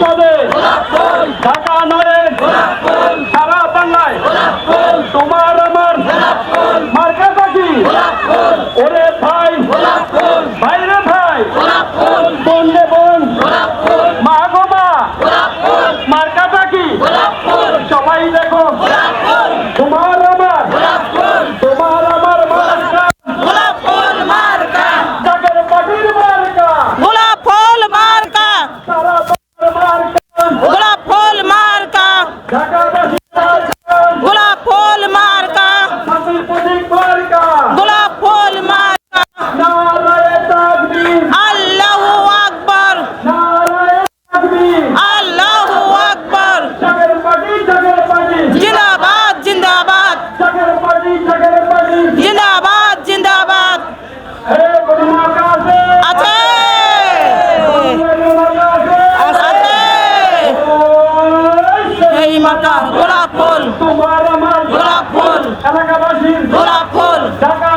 পদে ঢাকা নয় সারা বাংলায়। তোমার আমার মার্কা পাখি। ওরে ভাই। বাইরে ভাই। বন্ধে বোন। মা গো মা। মার্কা পাখি। সবাই দেখো। তোমার আমার গোলাপ ফুল তোমার আমার গোলাপ ফুল এলাকাবাসীর গোলাপ ফুল। ঢাকা